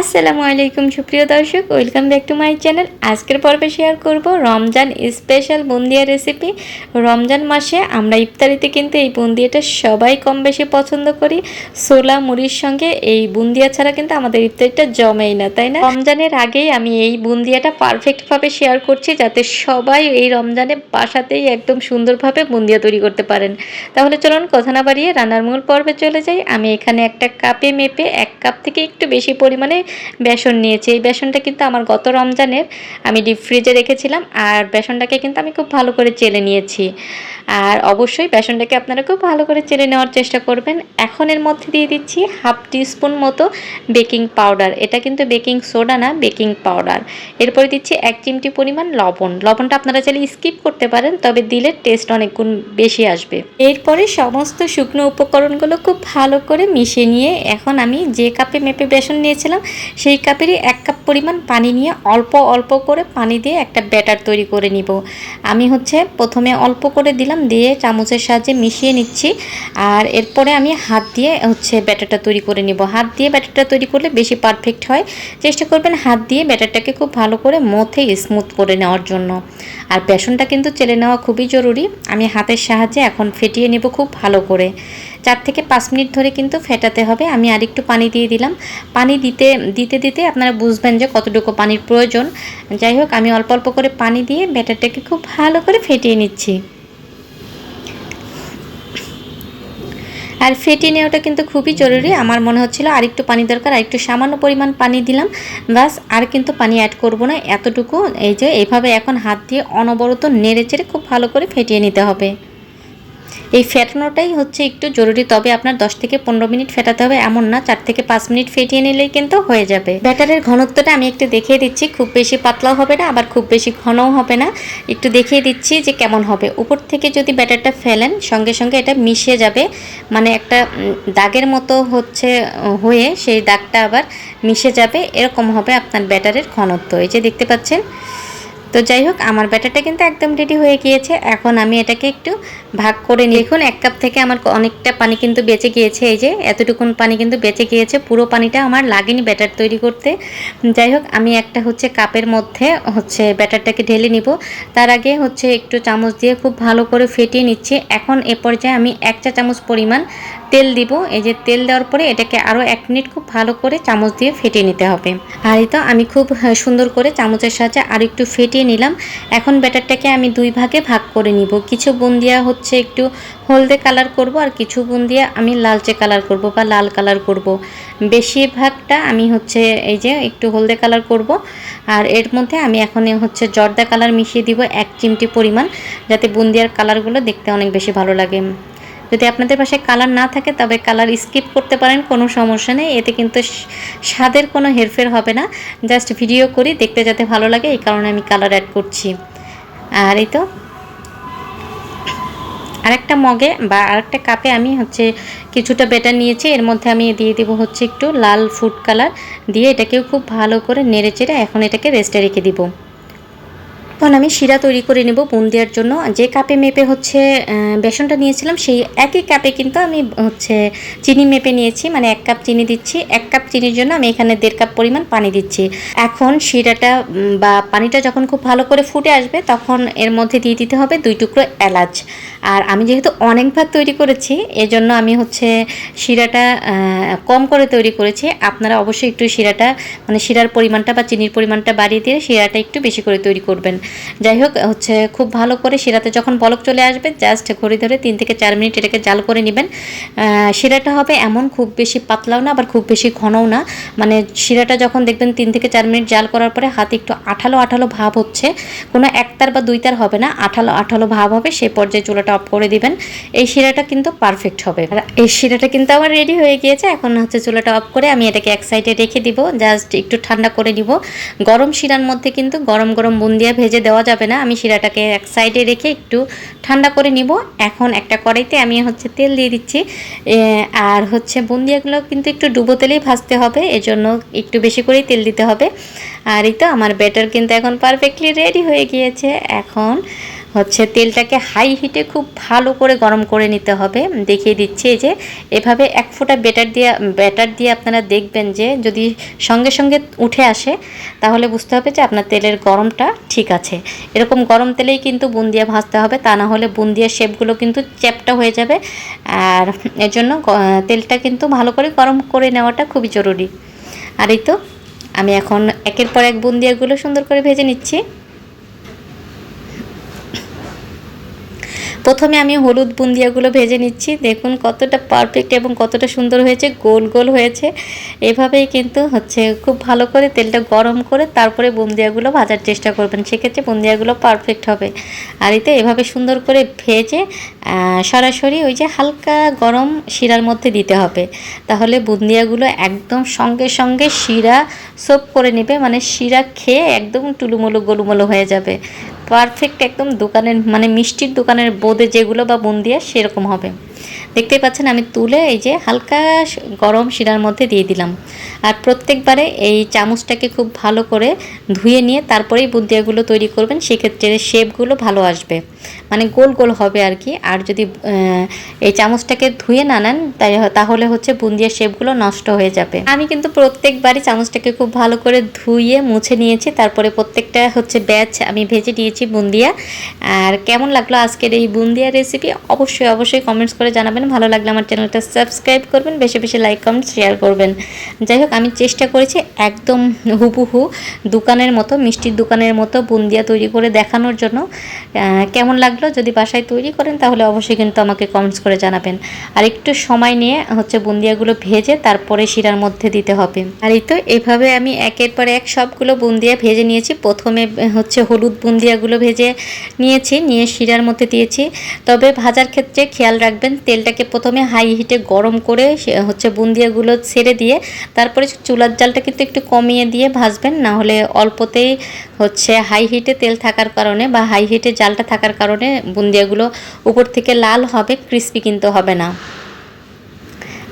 আসসালামু আলাইকুম, সুপ্রিয় দর্শক welcome back to my channel আজকের পর্বে শেয়ার করব রমজান স্পেশাল বুন্দিয়া রেসিপি রমজান মাসে আমরা ইফতারিতে কিন্তু এই বুন্দিয়াটা সবাই কম বেশি পছন্দ করি। সোলা মুড়ির সঙ্গে এই বুন্দিয়া ছাড়া কিন্তু আমাদের ইফতারিটা জমেই না, তাই না? রমজানের আগেই আমি এই বুন্দিয়াটা পারফেক্টভাবে শেয়ার করছি যাতে সবাই এই রমজানে বাসাতেই একদম সুন্দরভাবে বুন্দিয়া তৈরি করতে পারেন। তাহলে চলুন কথা না বাড়িয়ে রান্নার মূল পর্বে চলে যাই। আমি এখানে একটা কাপে মেপে এক কাপ থেকে একটু বেশি পরিমাণে বেসন নিয়েছি। এই বেসনটা কিন্তু আমার গত রমজানের আমি ডিপ ফ্রিজে রেখেছিলাম আর বেসনটাকে কিন্তু আমি খুব ভালো করে চেলে নিয়েছি। আর অবশ্যই বেসনটাকে আপনারা খুব ভালো করে চেলে নেওয়ার চেষ্টা করবেন। এখন এর মধ্যে দিয়ে দিচ্ছি হাফ টিস্পুন মতো বেকিং পাউডার। এটা কিন্তু বেকিং সোডা না, বেকিং পাউডার। এরপরে দিচ্ছি এক চিমটি পরিমাণ লবণ। লবণটা আপনারা চাইলে স্কিপ করতে পারেন, তবে দিলে টেস্ট অনেক গুণ বেশি আসবে। এরপরে সমস্ত শুকনো উপকরণগুলো খুব ভালো করে মিশিয়ে নিয়ে এখন আমি যে কাপে মেপে বেসন নিয়েছিলাম সেই কাপেরই এক কাপ পরিমাণ পানি নিয়ে অল্প অল্প করে পানি দিয়ে একটা ব্যাটার তৈরি করে নিব। আমি হচ্ছে প্রথমে অল্প করে দিলাম, দিয়ে চামচের সাহায্যে মিশিয়ে নিচ্ছি। আর এরপরে আমি হাত দিয়ে হচ্ছে ব্যাটারটা তৈরি করে নিব। হাত দিয়ে ব্যাটারটা তৈরি করলে বেশি পারফেক্ট হয়। চেষ্টা করবেন হাত দিয়ে ব্যাটারটাকে খুব ভালো করে মথে স্মুথ করে নেওয়ার জন্য। আর বেসনটা কিন্তু চেলে নেওয়া খুবই জরুরি। আমি হাতের সাহায্যে এখন ফেটিয়ে নেব খুব ভালো করে। চার থেকে পাঁচ মিনিট ধরে কিন্তু ফেটাতে হবে। আমি আরেকটু পানি দিয়ে দিলাম। পানি দিতে দিতে দিতে আপনারা বুঝবেন যে কতটুকু পানির প্রয়োজন। যাই হোক, আমি অল্প অল্প করে পানি দিয়ে ব্যাটারটাকে খুব ভালো করে ফেটিয়ে নিচ্ছি। আর ফেটিয়ে নেওয়াটা কিন্তু খুবই জরুরি। আমার মনে হচ্ছিল আরেকটু পানি দরকার, আরেকটু সামান্য পরিমাণ পানি দিলাম। বাস আর কিন্তু পানি অ্যাড করব না। এতটুকু, এই যে এইভাবে এখন হাত দিয়ে অনবরত নেড়ে চেড়ে খুব ভালো করে ফেটিয়ে নিতে হবে। এই ফেটানোটাই হচ্ছে একটু জরুরি, তবে আপনার 10 থেকে পনেরো মিনিট ফেটাতে হবে, এমন না, চার থেকে পাঁচ মিনিট ফেটিয়ে নিলেই কিন্তু হয়ে যাবে। ব্যাটারের ঘনত্বটা আমি একটু দেখিয়ে দিচ্ছি, খুব বেশি পাতলাও হবে না, আবার খুব বেশি ঘনও হবে না। একটু দেখিয়ে দিচ্ছি যে কেমন হবে। উপর থেকে যদি ব্যাটারটা ফেলেন, সঙ্গে সঙ্গে এটা মিশে যাবে মানে একটা দাগের মতো হচ্ছে হয়ে সেই দাগটা আবার মিশে যাবে, এরকম হবে আপনার ব্যাটারের ঘনত্ব। এই যে দেখতে পাচ্ছেন তো যাই হোক, আমার ব্যাটারটা কিন্তু একদম রেডি হয়ে গিয়েছে। এখন আমি এটাকে একটু ভাগ করে নিই। এখন এক কাপ থেকে আমার অনেকটা পানি কিন্তু বেঁচে গিয়েছে। এই যে, এতটুকুন পানি কিন্তু বেঁচে গিয়েছে। পুরো পানিটা আমার লাগেনি ব্যাটার তৈরি করতে। যাই হোক, আমি একটা হচ্ছে কাপের মধ্যে হচ্ছে ব্যাটারটাকে ঢেলে নিব। তার আগে হচ্ছে একটু চামচ দিয়ে খুব ভালো করে ফেটিয়ে নিচ্ছি। এখন এ পর্যায়ে আমি এক চা চামচ পরিমাণ তেল দিব। এই যে, তেল দেওয়ার পরে এটাকে আরও এক মিনিট খুব ভালো করে চামচ দিয়ে ফেটিয়ে নিতে হবে। আর এই তো, আমি খুব সুন্দর করে চামচের সাহায্যে আর একটু ফেটিয়ে নিলাম। এখন ব্যাটারটাকে আমি দুই ভাগে ভাগ করে নিব। কিছু বুন্দিয়া হচ্ছে একটু হলদে কালার করব আর কিছু বুন্দিয়া আমি লালচে কালার করব বা লাল কালার করব। বেশিরভাগটা আমি হচ্ছে এই যে একটু হলদে কালার করব আর এর মধ্যে আমি এখন হচ্ছে জর্দা কালার মিশিয়ে দিব এক চিমটি পরিমাণ, যাতে বুন্দিয়ার কালারগুলো দেখতে অনেক বেশি ভালো লাগে। যদি আপনাদের পাশে কালার না থাকে, তবে কালার স্কিপ করতে পারেন, কোনো সমস্যা নেই। এতে কিন্তু স্বাদের কোনো হেরফের হবে না। জাস্ট ভিডিও করি, দেখতে যাতে ভালো লাগে, এই কারণে আমি কালার অ্যাড করছি। আর এই তো, আরেকটা মগে বা আরেকটা কাপে আমি হচ্ছে কিছুটা বেটার নিয়েছি। এর মধ্যে আমি দিয়ে দেবো হচ্ছে একটু লাল ফুড কালার। দিয়ে এটাকেও খুব ভালো করে নেড়ে চেড়ে এখন এটাকে রেস্টে রেখে দিব। এখন আমি শিরা তৈরি করে নেব দেওয়ার জন্য। যে কাপে মেপে হচ্ছে বেসনটা নিয়েছিলাম, সেই একই কাপে কিন্তু আমি হচ্ছে চিনি মেপে নিয়েছি। মানে এক কাপ চিনি দিচ্ছি, এক কাপ চিনির জন্য আমি এখানে দেড় কাপ পরিমাণ পানি দিচ্ছি। এখন শিরাটা বা পানিটা যখন খুব ভালো করে ফুটে আসবে, তখন এর মধ্যে দিয়ে দিতে হবে দুই টুকরো এলাচ। আর আমি যেহেতু অনেক ভাত তৈরি করেছি, এজন্য আমি হচ্ছে শিরাটা কম করে তৈরি করেছি। আপনারা অবশ্যই একটু শিরাটা মানে শিরার পরিমাণটা বা চিনির পরিমাণটা বাড়িয়ে দিয়ে শিরাটা একটু বেশি করে তৈরি করবেন। যাই হোক, হচ্ছে খুব ভালো করে শিরাতে যখন বলক চলে আসবে, জাস্ট ঘড়ি ধরে তিন থেকে চার মিনিট এটাকে জাল করে নেবেন। শিরাটা হবে এমন খুব বেশি পাতলাও না, আবার খুব বেশি ঘনও না। মানে শিরাটা যখন দেখবেন তিন থেকে চার মিনিট জাল করার পরে হাতে একটু আঠালো আঠালো ভাব হচ্ছে। কোনো একতার বা দুইতার হবে না, আঠালো আঠালো ভাব হবে সেই পর্যায়ে চুলাটা অফ করে দিবেন। এই শিরাটা কিন্তু পারফেক্ট হবে। এই শিরাটা কিন্তু আমার রেডি হয়ে গিয়েছে। এখন হচ্ছে চুলাটা অফ করে আমি এটাকে এক সাইডে রেখে দিব। জাস্ট একটু ঠান্ডা করে নিব। গরম শিরার মধ্যে কিন্তু গরম গরম বুন্দিয়া ভেজে দেওয়া যাবে না। আমি শিরাটাকে এক সাইডে রেখে একটু ঠান্ডা করে নিব। এখন একটা কড়াইতে আমি হচ্ছে তেল দিয়ে দিচ্ছি। আর হচ্ছে বুন্দিয়াগুলো কিন্তু একটু ডুবো তেলেই ভাজতে হবে। এজন্য একটু বেশি করেই তেল দিতে হবে। আর এই তো আমার ব্যাটার কিন্তু এখন পারফেক্টলি রেডি হয়ে গিয়েছে। এখন হচ্ছে তেলটাকে হাই হিটে খুব ভালো করে গরম করে নিতে হবে। দেখিয়ে দিচ্ছি এই যে, এভাবে এক ফোঁটা বেটার দিয়ে ব্যাটার দিয়ে আপনারা দেখবেন যে যদি সঙ্গে সঙ্গে উঠে আসে, তাহলে বুঝতে হবে যে আপনার তেলের গরমটা ঠিক আছে। এরকম গরম তেলেই কিন্তু বুন্দিয়া ভাজতে হবে, তা না হলে বুন্দিয়ার শেপগুলো কিন্তু চ্যাপটা হয়ে যাবে। আর এর জন্য তেলটা কিন্তু ভালো করে গরম করে নেওয়াটা খুবই জরুরি। আর এই তো, আমি এখন একের পর এক বুন্দিয়াগুলো সুন্দর করে ভেজে নিচ্ছি। প্রথমে আমি হলুদ বুন্দিয়াগুলো ভেজে নিচ্ছি। দেখুন কতটা পারফেক্ট এবং কতটা সুন্দর হয়েছে, গোল গোল হয়েছে। এভাবেই কিন্তু হচ্ছে খুব ভালো করে তেলটা গরম করে তারপরে বুন্দিয়াগুলো ভাজার চেষ্টা করবেন। সেক্ষেত্রে বুন্দিয়াগুলো পারফেক্ট হবে। আর এতে এভাবে সুন্দর করে ভেজে সরাসরি ওই যে হালকা গরম শিরার মধ্যে দিতে হবে। তাহলে বুন্দিয়াগুলো একদম সঙ্গে সঙ্গে শিরা সোপ করে নেবে। মানে শিরা খেয়ে একদম টুলুমুলু গোলুমুলু হয়ে যাবে। পারফেক্ট একদম দোকানের মানে মিষ্টির দোকানের বোঁদে যেগুলো বা বুন্দিয়া সেরকম হবে। দেখতেই পাচ্ছেন, আমি তুলে এই যে হালকা গরম শিরার মধ্যে দিয়ে দিলাম। আর প্রত্যেকবারে এই চামচটাকে খুব ভালো করে ধুয়ে নিয়ে তারপরেই বুন্দিয়াগুলো তৈরি করবেন, সেক্ষেত্রে শেপগুলো ভালো আসবে। মানে গোল গোল হবে আর কি। আর যদি এই চামচটাকে ধুয়ে না নেন, তাই তাহলে হচ্ছে বুন্দিয়ার শেপগুলো নষ্ট হয়ে যাবে। আমি কিন্তু প্রত্যেকবারই চামচটাকে খুব ভালো করে ধুয়ে মুছে নিয়েছি। তারপরে প্রত্যেকটা হচ্ছে ব্যাচ আমি ভেজে নিয়েছি বুন্দিয়া। আর কেমন লাগল আজকের এই বুন্দিয়া রেসিপি? অবশ্যই অবশ্যই কমেন্টস করে জানাবেন। ভালো লাগলে আমার চ্যানেলটা সাবস্ক্রাইব করবেন, বেশি বেশি লাইক, কমেন্ট শেয়ার করবেন। যাই হোক, আমি চেষ্টা করেছি একদম হুবুহু দোকানের মতো, মিষ্টির দোকানের মতো বুন্দিয়া তৈরি করে দেখানোর জন্য। কেমন লাগল? যদি বাসায় তৈরি করেন, তাহলে অবশ্যই কিন্তু আমাকে কমেন্টস করে জানাবেন। আর একটু সময় নিয়ে হচ্ছে বুন্দিয়াগুলো ভেজে তারপরে শিরার মধ্যে দিতে হবে। আর এই তো, এভাবে আমি একের পর এক সবগুলো বুন্দিয়া ভেজে নিয়েছি। প্রথমে হচ্ছে হলুদ বুন্দিয়াগুলো ভেজে নিয়েছি, নিয়ে শিরার মধ্যে দিয়েছি। তবে ভাজার ক্ষেত্রে খেয়াল রাখবেন তেলটাকে প্রথমে হাই হিটে গরম করে হচ্ছে বুন্দিয়াগুলো ছেড়ে দিয়ে তারপরে চুলার জালটা কিন্তু একটু কমিয়ে দিয়ে ভাজবেন। না হলে অল্পতেই হচ্ছে হাই হিটে তেল থাকার কারণে বা হাই হিটে জালটা থাকার কারণে বুন্দিয়াগুলো উপর থেকে লাল হবে ক্রিস্পি কিন্তু হবে না।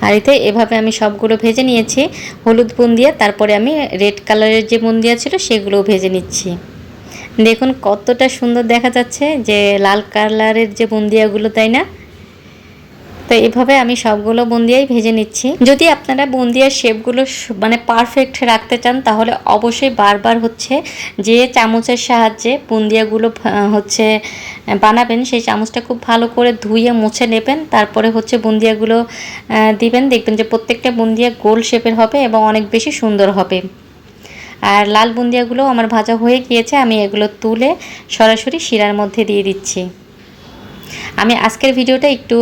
আর এতে এভাবে আমি সবগুলো ভেজে নিয়েছি। হলুদ বুন্দিয়া, তারপরে আমি রেড কালারের যে বুন্দিয়া ছিল সেগুলোও ভেজে নিচ্ছি। দেখুন কতটা সুন্দর দেখা যাচ্ছে যে লাল কালারের যে বুন্দিয়াগুলো, তাই না? তো এভাবে আমি সবগুলো বুন্দিয়াই ভেজে নিচ্ছি। যদি আপনারা বুন্দিয়ার শেপগুলো মানে পারফেক্ট রাখতে চান, তাহলে অবশ্যই বারবার হচ্ছে যে চামচের সাহায্যে বুন্দিয়াগুলো হচ্ছে বানাবেন, সেই চামচটা খুব ভালো করে ধুয়ে মুছে নেবেন, তারপরে হচ্ছে বুন্দিয়াগুলো দিবেন, দেখবেন যে প্রত্যেকটা বুন্দিয়া গোল শেপের হবে এবং অনেক বেশি সুন্দর হবে। আর লাল বুন্দিয়াগুলো আমার ভাজা হয়ে গিয়েছে, আমি এগুলো তুলে সরাসরি শিরার মধ্যে দিয়ে দিচ্ছি। আমি আজকের ভিডিওটা একটু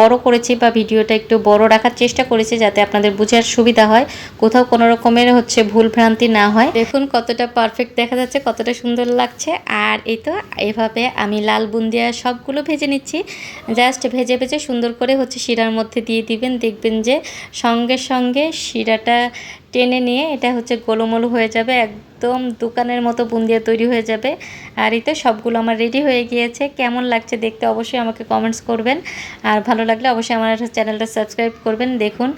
বড় করেছি বা ভিডিওটা একটু বড় রাখার চেষ্টা করেছি যাতে আপনাদের বোঝার সুবিধা হয়। কোথাও কোনো রকমের হচ্ছে ভুল ভ্রান্তি না হয়। দেখুন কতটা পারফেক্ট দেখা যাচ্ছে, কতটা সুন্দর লাগছে। আর এই তো এভাবে আমি লাল বুন্দিয়া সবগুলো ভেজে নিচ্ছি। জাস্ট ভেজে ভেজে সুন্দর করে হচ্ছে শিরার মধ্যে দিয়ে দিবেন। দেখবেন যে সঙ্গে সঙ্গে শিরাটা টেনে নিয়ে এটা হচ্ছে গোলমোল হয়ে যাবে, একদম দোকানের মতো বুন্দিয়া তৈরি হয়ে যাবে। আর এতে সবগুলো আমার রেডি হয়ে গিয়েছে। কেমন লাগছে দেখতে অবশ্যই আমাকে কমেন্টস করবেন। আর ভালো লাগলে অবশ্যই আমার চ্যানেলটা সাবস্ক্রাইব করবেন। দেখুন,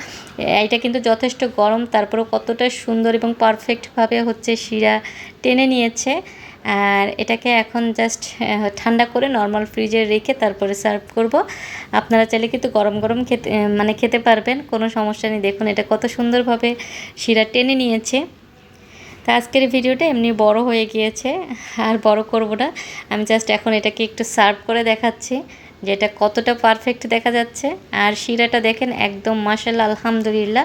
এইটা কিন্তু যথেষ্ট গরম, তারপরেও কতটা সুন্দর এবং পারফেক্টভাবে হচ্ছে শিরা টেনে নিয়েছে। আর এটাকে এখন জাস্ট ঠান্ডা করে নর্মাল ফ্রিজে রেখে তারপরে সার্ভ করব। আপনারা চাইলে কিন্তু গরম গরম খেতে মানে খেতে পারবেন, কোনো সমস্যা নেই। দেখুন, এটা কত সুন্দরভাবে শিরা টেনে নিয়েছে। তা আজকের ভিডিওটা এমনি বড় হয়ে গিয়েছে, আর বড় করব না। আমি জাস্ট এখন এটাকে একটু সার্ভ করে দেখাচ্ছি যে এটা কতটা পারফেক্ট দেখা যাচ্ছে। আর শিরাটা দেখেন, একদম মাসাল্লা আলহামদুলিল্লাহ।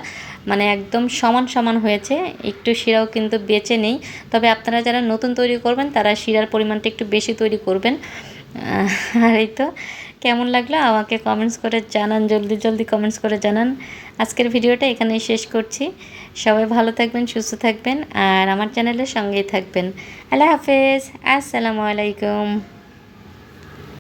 মানে একদম সমান সমান হয়েছে। একটু শিরাও কিন্তু বেঁচে নেই। তবে আপনারা যারা নতুন তৈরি করবেন, তারা শিরার পরিমাণটা একটু বেশি তৈরি করবেন। আর এই তো, কেমন লাগল? আমাকে কমেন্টস করে জানান, জলদি জলদি কমেন্টস করে জানান। আজকের ভিডিওটা এখানেই শেষ করছি। সবাই ভালো থাকবেন, সুস্থ থাকবেন, আর আমার চ্যানেলের সঙ্গেই থাকবেন। আল্লাহ হাফেজ, আসসালামু আলাইকুম।